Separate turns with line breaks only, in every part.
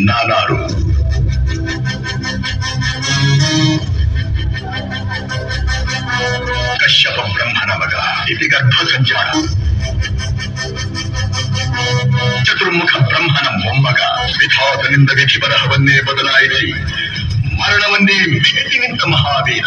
ನಾನಾರು ಕಶ್ಯಪ ಬ್ರಹ್ಮನ ಮಗ ಇತಿ ಗರ್ಭ ಸಂಚಾರ ಚತುರ್ಮುಖ ಬ್ರಹ್ಮನ ಮೊಮ್ಮಗ ವಿಧಾತನಿಂದ ವಿಧಿ ಬರಹವನ್ನೇ ಬದಲಾಯಿಸಿ ಮರಣವನ್ನೇ ಮಿಗಿಟಿ ನಿಂತ ಮಹಾವೀರ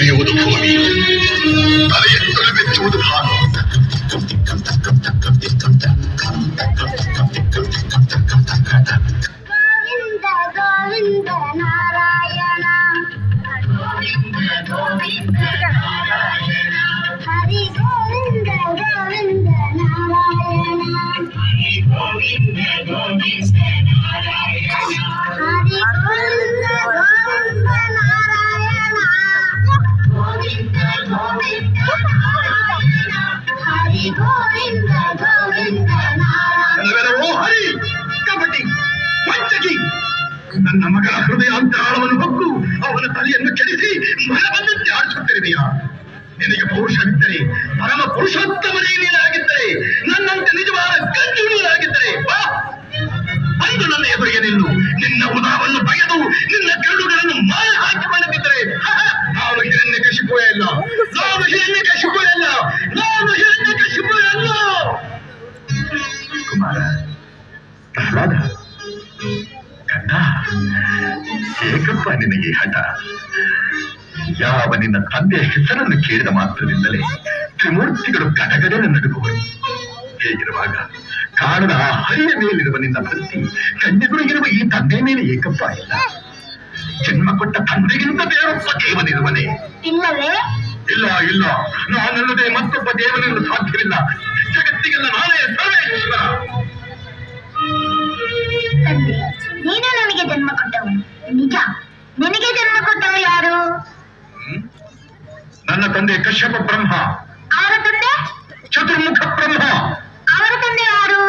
내려오는 봄이
나의 삶의 좋은 한
간다 간다 간다 간다 간다 간다 간다 간다 간다
간다 간다 ನನ್ನ ಮಗನ ಹೃದಯ ಅಂತರಾಳವನ್ನು ಹೊಕ್ಕು ಅವನ ತಲೆಯನ್ನು ಕೆಡಿಸಿ ಏಕಪ್ಪ ನಿನಗೆ ಹಠ ಯಾವ ನಿನ್ನ ತಂದೆಯ ಹೆಸರನ್ನು ಕೇಳಿದ ಮಾತ್ರದಿಂದಲೇ ತ್ರಿಮೂರ್ತಿಗಳು ಕಟಗಡೆ ನಡುಗುವರು ಹೇಗಿರುವಾಗ ಕಾಣದ ಆ ಹರಿಯ ಮೇಲಿರುವ ನಿನ್ನ ಭಕ್ತಿ ಕಣ್ಣೆದುರಿಗಿರುವ ಈ ತಂದೆ ಮೇಲೆ ಏಕಪ್ಪ ಇಲ್ಲ. ಜನ್ಮ ಕೊಟ್ಟ ತಂದೆಗಿಂತ ಬೇರೊಬ್ಬ ದೇವನಿರುವನೇ?
ಇಲ್ಲವೇ?
ಇಲ್ಲ ಇಲ್ಲ. ನಾನಲ್ಲದೆ ಮತ್ತೊಬ್ಬ ದೇವನಿರಲು ಸಾಧ್ಯವಿಲ್ಲ. ಜಗತ್ತಿಗೆಲ್ಲ ನಾನೇ ಸರ್ವೇಶ್ವರ.
ನೀನು ನನಗೆ ಜನ್ಮ ಕೊಟ್ಟವನು. ನಿಜ? ನಿನಗೆ ಜನ್ಮ ಕೊಟ್ಟವ ಯಾರು
ಹ್ಮ್? ನನ್ನ ತಂದೆ ಕಶ್ಯಪ ಬ್ರಹ್ಮ
ಅವರ ತಂದೆ
ಚತುರ್ಮುಖ ಬ್ರಹ್ಮ
ಅವರ ತಂದೆ ಯಾರು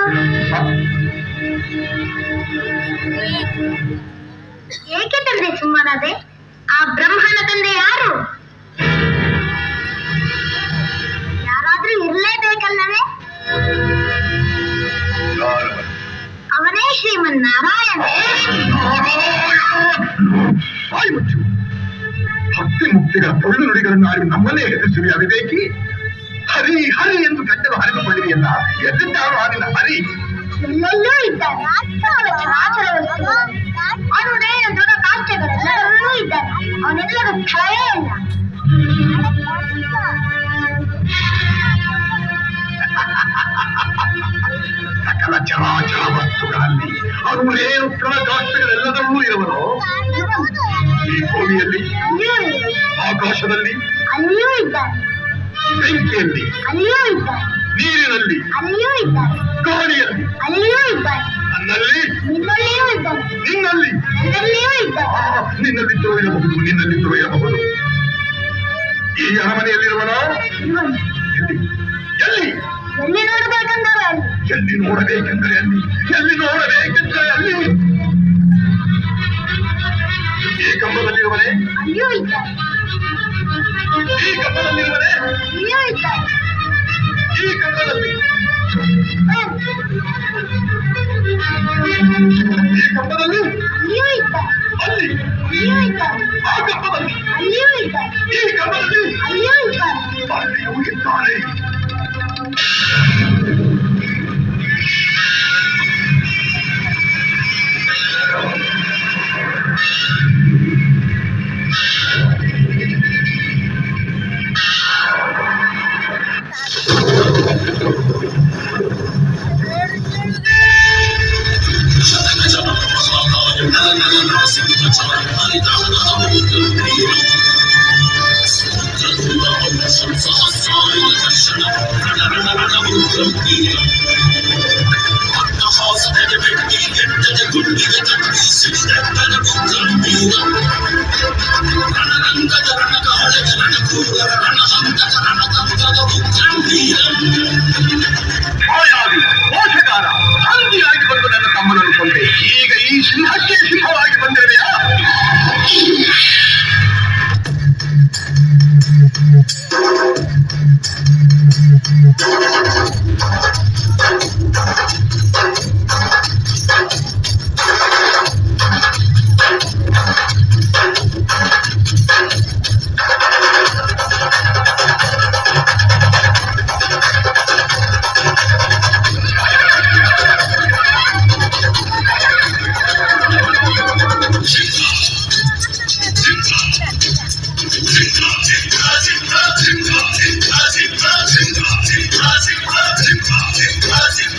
ಏಕೆ ತಂದೆ ಸುಮ್ಮನಾದೆ ಆ ಬ್ರಹ್ಮನ ತಂದೆ ಯಾರು ಯಾರಾದ್ರೂ ಇರ್ಲೇಬೇಕಲ್ಲವೇ
ಯಾರವನು?
ಅವನೇ ಶ್ರೀಮನ್ನಾರಾಯಣ
ಬಾಯಿ ಮುಚ್ಚು ಭಕ್ತಿ ಮುಕ್ತಿಗಳ ಪೊಳ್ಳು ನುಡಿಗಳನ್ನು ಆಡಿ ನಮ್ಮನ್ನೇ ಹೆದರಿಸುವ ಅವಿವೇಕಿ ಹರಿ ಹರಿ ಎಂದು ಗಡ್ಡಲು ಹರಿದುಕೊಳ್ಳಿದೆಯಲ್ಲ ಎದ್ದಿದ್ದಾರು ಆದಿನ ಹರಿ
ಎಲ್ಲೆಲ್ಲೂ ಇದ್ದಾನೆ ಅವನ ಚರಾಚರ ವಸ್ತು ಅಣುನೇ ದೃಢ ಕಾಷ್ಟಗಳೆಲ್ಲರಲ್ಲೂ ಇದ್ದಾನೆ ಅವನೆಲ್ಲರೂ ಸ್ಥಳವೇ ಇಲ್ಲ
ಸಕಲ ಚರಾಚರ ವಸ್ತುಗಳಲ್ಲಿ ಅರುಳೇನು ಕಾಷ್ಟಗಳೆಲ್ಲದರಲ್ಲೂ ಇರುವನು ಈ ಭೂಮಿಯಲ್ಲಿ. ಆಕಾಶದಲ್ಲಿ
ಅಲ್ಲಿಯೂ ಇದ್ದಾನೆ
ಬೆಂಕಿಯಲ್ಲಿ
ಅಲ್ಲಿಯೂ
ನೀರಿನಲ್ಲಿ
ಅಲ್ಲಿಯೂ
ಗಾಳಿಯಲ್ಲಿ
ಅಲ್ಲಿಯೂ ಇದ್ದಾನೆ
ನನ್ನಲ್ಲಿ?
ನಿನ್ನಲ್ಲಿಯೂ
ನಿನ್ನಲ್ಲಿ?
ನನ್ನಲ್ಲಿಯೂ ಇದ್ದಾನೆ
ಆ, ನಿನ್ನಲ್ಲಿದ್ದರೂ ಇರಬಹುದು ನಿನ್ನಲ್ಲಿದ್ದರೂ ಇರಬಹುದು ಈ ಅರಮನೆಯಲ್ಲಿರುವನ? ಎಲ್ಲಿ? ಎಲ್ಲಿ?
ಎಲ್ಲಿ ನೋಡಬೇಕೆಂದರೆ ಅಲ್ಲಿ.
ಎಲ್ಲಿ ನೋಡಬೇಕೆಂದರೆ ಅಲ್ಲಿ? ಎಲ್ಲಿ ನೋಡಬೇಕೆಂದರೆ ಅಲ್ಲಿ? ಕಂಬದಲ್ಲಿರುವನೆ
ಅಲ್ಲಿಯೂ ಇದ್ದಾನೆ
ಈ ಕಂಬದಲ್ಲಿರುವನೆ
ಅಲ್ಲಿಯೂ ಇದ್ದಾನೆ
ಈ ಕಂಬದಲ್ಲಿ
ಹ್ಮ್.
ಈ
ಕಂಬದಲ್ಲಿ
ಅಲ್ಲಿಯೂ ಇದ್ದಾರೆ
ಅಲ್ಲಿ
ಅಲ್ಲಿಯೂ ಇದ್ದಾರೆ
ಆ ಕಂಬದಲ್ಲಿ
ಅಲ್ಲಿಯೂ ಇದ್ದಾರೆ
ಈ ಕಂಬದಲ್ಲಿ
ಅಲ್ಲಿಯೂ ಇದ್ದಾರೆ
ಅಲ್ಲಿಯೂ Thank you.